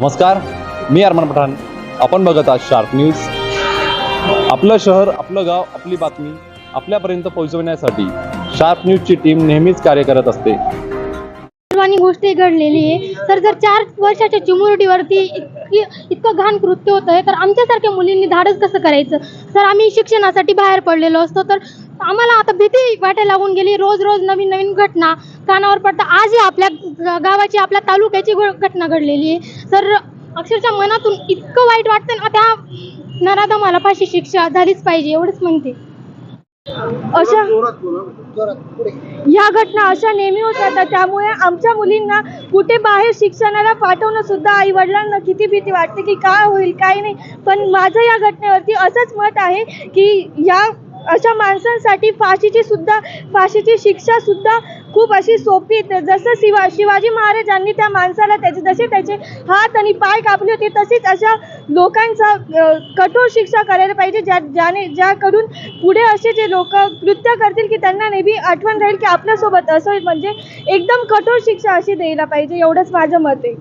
नमस्कार मी अरमान पठाण. आपण बघत आहात शार्प न्यूज. आपलं शहर आपलं गाव आपली बातमी आपल्यापर्यंत पोहोचवण्यासाठी शार्प न्यूजची टीम नेहमीच कार्य करत असते. सर्वांनी गोष्टी घडलेली आहे. तर जर चार वर्षाच्या चिमुरटीवरती इतकी इतकं घाण कृत्य होतं आहे तर आमच्यासारख्या मुलींनी धाडस कसं करायचं? तर आम्ही शिक्षणासाठी बाहेर पडलेलो असतो तर आम्हाला आता भीती वाटायला लागून गेली. रोज रोज नवीन नवीन घटना कानावर पडता. आजही आपल्या गावाची आपल्या तालुक्याची घटना घडलेली आहे. तर अक्षरशः मनातून इतकं वाईट वाटतं ना त्या नराधमाला फाशी शिक्षा झालीच पाहिजे एवढंच म्हणते. अशा ह्या घटना अशा नेहमी होत राहतात त्यामुळे आमच्या मुलींना कुठे बाहेर शिक्षणाला पाठवणं सुद्धा आई वडिलांना किती भीती वाटते की काय होईल काय नाही. पण माझं या घटनेवरती असंच मत आहे की या अशा माणसांसाठी फाशीची सुद्धा फाशीची शिक्षा सुद्धा खूप अशी सोपी. जसं शिवा शिवाजी महाराजांनी त्या माणसाला त्याचे जसे त्याचे हात आणि पाय कापले होते तसेच अशा लोकांचा कठोर शिक्षा करायला पाहिजे ज्या ज्याने ज्याकडून पुढे असे जे लोक कृत्य करतील की त्यांना नेहमी आठवण राहील की आपल्यासोबत असं म्हणजे एकदम कठोर शिक्षा अशी द्यायला पाहिजे एवढंच माझं मत आहे.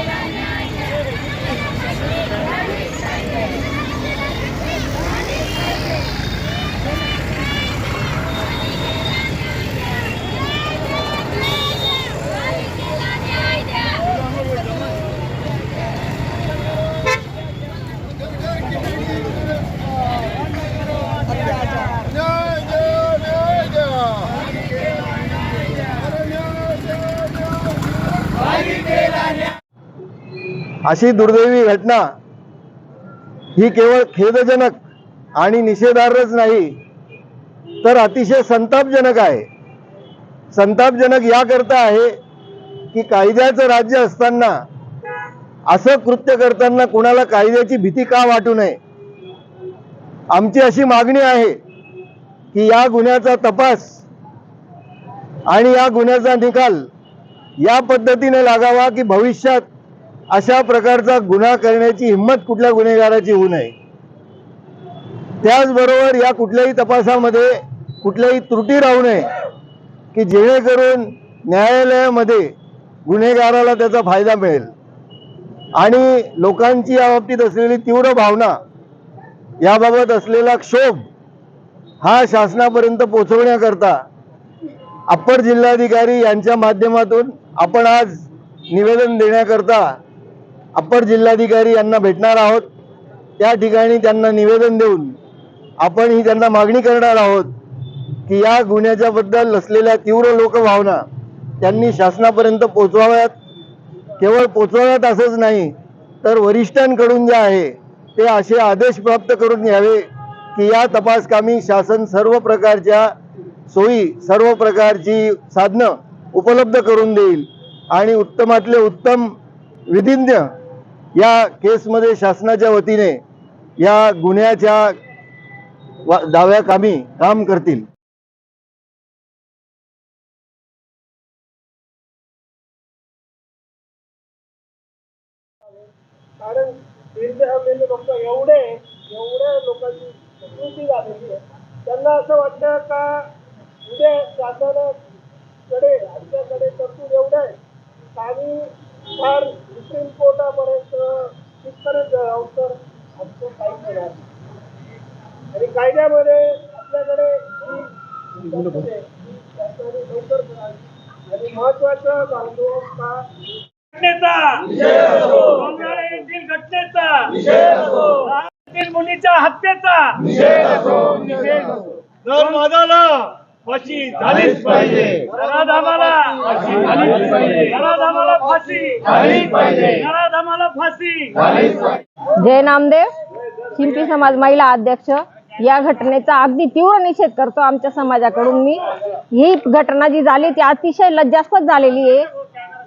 Adelante. अशी दुर्दैवी घटना ही केवळ खेदजनक आणि निषेधार्हच नाही तर अतिशय संतापजनक आहे. संतापजनक याकरता आहे की कायद्याचं राज्य असताना असं कृत्य करताना कुणाला कायद्याची भीती का वाटू नये? आमची अशी मागणी आहे की या गुन्ह्याचा तपास आणि या गुन्ह्याचा निकाल या पद्धतीने लागावा की भविष्यात अशा प्रकारचा गुन्हा करण्याची हिंमत कुठल्या गुन्हेगाराची होऊ नये. त्याचबरोबर या कुठल्याही तपासामध्ये कुठल्याही त्रुटी राहू नये की जेणेकरून न्यायालयामध्ये गुन्हेगाराला त्याचा फायदा मिळेल. आणि लोकांची या बाबतीत असलेली तीव्र भावना याबाबत असलेला क्षोभ हा शासनापर्यंत पोहोचवण्याकरता अप्पर जिल्हाधिकारी यांच्या माध्यमातून आपण आज निवेदन देण्याकरता अप्पर जिल्हाधिकारी यांना भेटणार आहोत. त्या ठिकाणी त्यांना निवेदन देऊन आपण ही त्यांना मागणी करणार आहोत की या गुन्ह्याच्या बद्दल असलेल्या तीव्र लोकभावना त्यांनी शासनापर्यंत पोचवाव्यात केवळ पोचवाव्यात असंच नाही तर वरिष्ठांकडून जे आहे ते असे आदेश प्राप्त करून घ्यावे की या तपासकामी शासन सर्व प्रकारच्या सोयी सर्व प्रकारची साधनं उपलब्ध करून देईल. आणि उत्तमातले उत्तम विधिज्ञ या केसमध्ये शासनाच्या वतीने या गुन्ह्याच्या दाव्या कामी काम करतील. कारण एवढे एवढ्या लोकांची प्रकृती झालेली आहे. त्यांना असं वाटतं का उद्या शासनाकडे आमच्याकडे तरतूद एवढं आहे? आणि फार सुप्रीम कोर्टापर्यंत तिथपर्यंत जाऊ तर आमचं काहीच नाही. आणि कायद्यामध्ये आपल्याकडे लवकर करावी आणि महत्वाचं सांगतो का घटनेचा. डोंगराळे येथील घटनेचा. येथील मुलीच्या हत्येचा. नरमादाला फाशी झालीच पाहिजे. नराधामाला फाशी झालीच पाहिजे. नराधामाला फाशी झालीच पाहिजे. नराधामाला फाशी जय नामदेव. शिंपी समाज महिला अध्यक्ष. या घटनेचा अगदी तीव्र निषेध करतो आमच्या समाजाकडून मी. ही घटना जी झाली ती अतिशय लज्जास्पद झालेली आहे.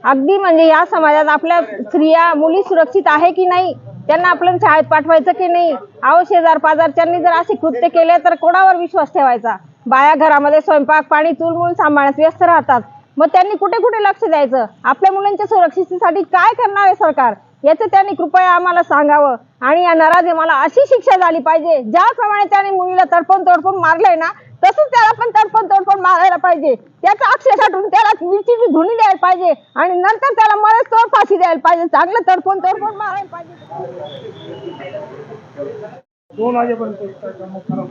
अगदी म्हणजे या समाजात आपल्या स्त्रिया मुली सुरक्षित आहे की नाही त्यांना आपल्याला शाळेत पाठवायचं की नाही? अहो शेजार पाजारच्यांनी जर असे कृत्य केले तर कोणावर विश्वास ठेवायचा? बाया घरामध्ये स्वयंपाक पाणी चूलमूल सांभाळण्यात व्यस्त राहतात. मग त्यांनी कुठे कुठे लक्ष द्यायचं? आपल्या मुलांच्या सुरक्षिततेसाठी काय करणार आहे सरकार? याचं त्यांनी कृपया आम्हाला सांगावं. आणि या नराधमाला अशी शिक्षा झाली पाहिजे ज्याप्रमाणे त्याने मुलीला तडफण तडपण मारलंय ना तसंच त्याला पण तडपण तडफण मारायला पाहिजे. त्याचा अक्षर साठून त्याला मिरचीची धुणी द्यायला पाहिजे. आणि नंतर त्याला मरत तोड फाशी द्यायला पाहिजे. चांगलं तडफण तडफण मारायला पाहिजे. दोन वाजेपर्यंत खराब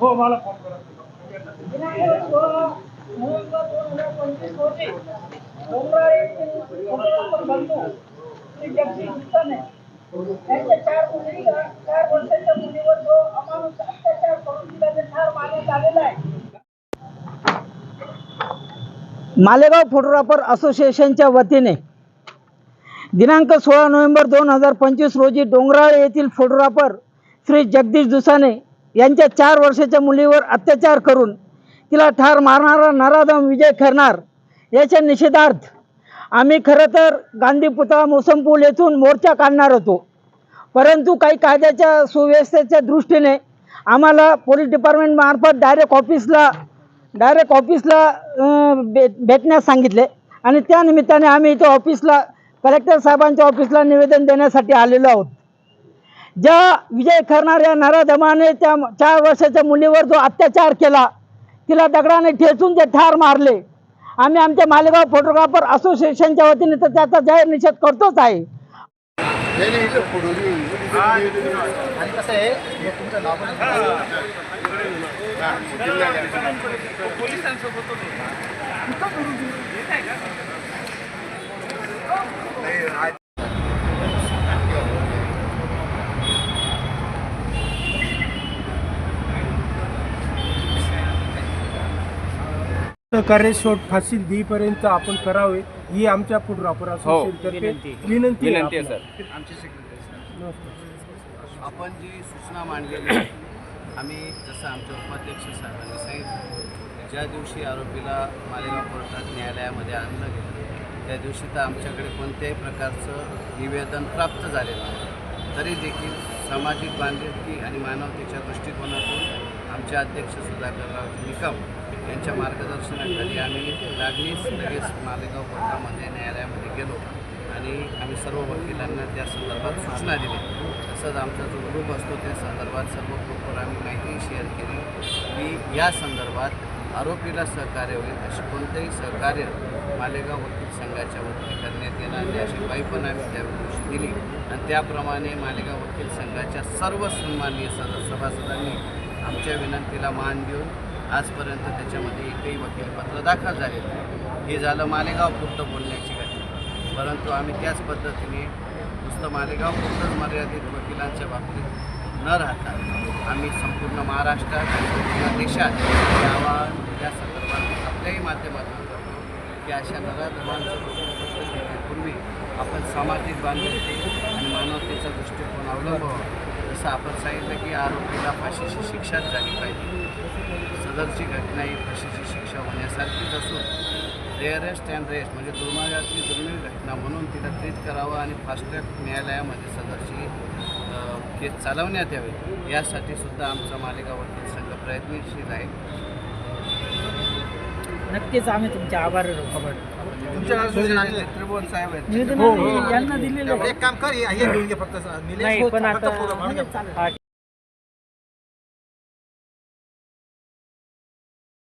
हो मला फोन करा त्यांच्या चार मुली चार वर्षाच्या मुलीवर जो अमानुष अत्याचार करून ठार मारण्यात आलेला आहे मालेगाव फोटोग्राफर असोसिएशनच्या वतीने दिनांक सोळा नोव्हेंबर दोन हजार पंचवीस रोजी डोंगराळ येथील फोटोग्राफर श्री जगदीश दुसाने यांच्या चार वर्षाच्या मुलीवर अत्याचार करून तिला ठार मारणारा नराधम विजय खरणार याच्या निषेधार्थ आम्ही खरं तर गांधी पुतळा मोसमपूल येथून मोर्चा काढणार होतो. परंतु काही कायद्याच्या सुव्यवस्थेच्या दृष्टीने आम्हाला पोलीस डिपार्टमेंटमार्फत डायरेक्ट ऑफिसला डायरेक्ट ऑफिसला भेट भे भेटण्यास सांगितले. आणि त्यानिमित्ताने आम्ही इथे ऑफिसला कलेक्टर साहेबांच्या ऑफिसला निवेदन देण्यासाठी आलेलो आहोत. ज्या विजय खरणार या नराधमाने त्या चार वर्षाच्या मुलीवर जो अत्याचार केला तिला दगडाने ठेचून ते ठार मारले. आम्ही आमच्या मालेगाव फोटोग्राफर असोसिएशनच्या वतीने तर त्याचा जाहीर निषेध करतोच आहे. शोध फाशी देईपर्यंत आपण करावे ही आमच्या फोटोग्राफर असोसिएशनतर्फे विनंती. आहे आपल्याला. आपण जी सूचना मांडलेली आम्ही जसं आमच्या उपाध्यक्ष साहेबांनी सांगितलं ज्या दिवशी आरोपीला मालेगाव कोर्टात न्यायालयामध्ये आणलं गेलं त्या दिवशी तर आमच्याकडे कोणत्याही प्रकारचं निवेदन प्राप्त झालेलं नाही. तरी देखील सामाजिक बांधिलकी आणि मानवतेच्या दृष्टिकोनातून आमचे अध्यक्ष सुधाकरराव निकम यांच्या मार्गदर्शनाखाली आम्ही लागलीच लगेच मालेगाव कोर्टामध्ये न्यायालयामध्ये गेलो आणि आम्ही सर्व वकिलांना त्या संदर्भात सूचना दिली. तसंच आमचा जो ग्रुप असतो त्या संदर्भात सर्व ग्रुपवर आम्ही माहिती शेअर केली की या संदर्भात आरोपीला सहकार्य होईल असे कोणतेही सहकार्य मालेगाव वकील संघाच्या वतीने करण्यात येणार नाही अशी ग्वाही पण आम्ही त्यावेळी दिली. आणि त्याप्रमाणे मालेगाव वकील संघाच्या सर्व सन्माननीय सदस्य सभासदांनी आमच्या विनंतीला मान देऊन आजपर्यंत त्याच्यामध्ये एकही वकीलपत्र दाखल झाले हे झालं मालेगाव पुरतं बोलण्याची घटना. परंतु आम्ही त्याच पद्धतीने नुसतं मालेगाव पुरतंच मर्यादित वकिलांच्या बाबतीत न राहता आम्ही संपूर्ण महाराष्ट्रात आणि संपूर्ण देशात हे आवाहन या संदर्भात आपल्याही माध्यमातून करतो की अशा नराधमांचं पूर्वी आपण सामाजिक बांधणी आणि मानवतेचा दृष्टिकोन अवलंबवा. जसं आपण सांगितलं की आरोपीला फाशीची शिक्षाच झाली पाहिजे. सदरची घटना ही फाशीची शिक्षा होण्यासारखीच असून रेअरेस्ट अँड रेस्ट म्हणजे दुर्मार्गातली दुर्मिळ घटना म्हणून तिला ट्रीट करावं आणि फास्ट ट्रॅक न्यायालयामध्ये सदरची केस चालवण्यात यावी यासाठी सुद्धा आमचा मालेगाव वकील संघ प्रयत्नशील आहे. नक्कीच आम्ही तुमचे आभार तुमच्या त्रिभुवन साहेब आहेत. यांना दिलेलं एक काम कर हे घेऊन घे फक्त. नाही हो, पण आता. हा